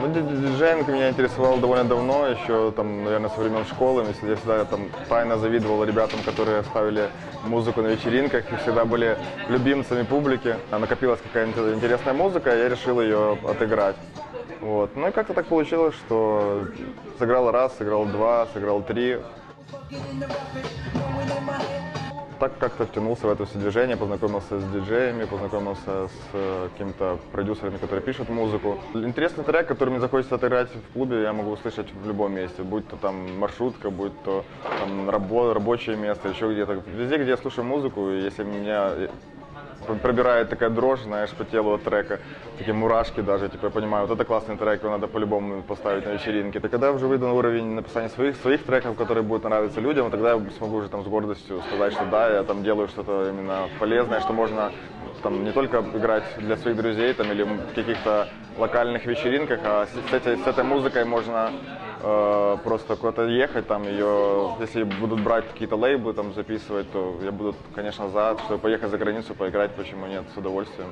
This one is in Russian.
Ну, ди- ди- диджеинг меня интересовал довольно давно, еще там, наверное, со времен школы. Я всегда там тайно завидовал ребятам, которые ставили музыку на вечеринках и всегда были любимцами публики. Накопилась какая-то интересная музыка, я решил ее отыграть. Вот. Ну и как-то так получилось, что сыграл раз, сыграл два, сыграл три. Так как-то втянулся в это все движение, познакомился с диджеями, познакомился с э, какими-то продюсерами, которые пишут музыку. Интересный трек, который мне захочется отыграть в клубе, я могу услышать в любом месте, будь то там маршрутка, будь то там рабо- рабочее место, еще где-то. Везде, где я слушаю музыку, если меня пробирает такая дрожь, знаешь, по телу от трека, такие мурашки даже, типа, я понимаю, вот это классный трек, его надо по-любому поставить на вечеринке. Так когда я уже выйду на уровень написания своих, своих треков, которые будут нравиться людям, тогда я смогу уже там с гордостью сказать, что да, я там делаю что-то именно полезное, что можно там не только играть для своих друзей там, или в каких-то локальных вечеринках, а с, этой, с этой музыкой можно э, просто куда-то ехать, там ее, если будут брать какие-то лейблы, там записывать, то я буду, конечно, за, чтобы поехать за границу, поиграть, почему нет, с удовольствием.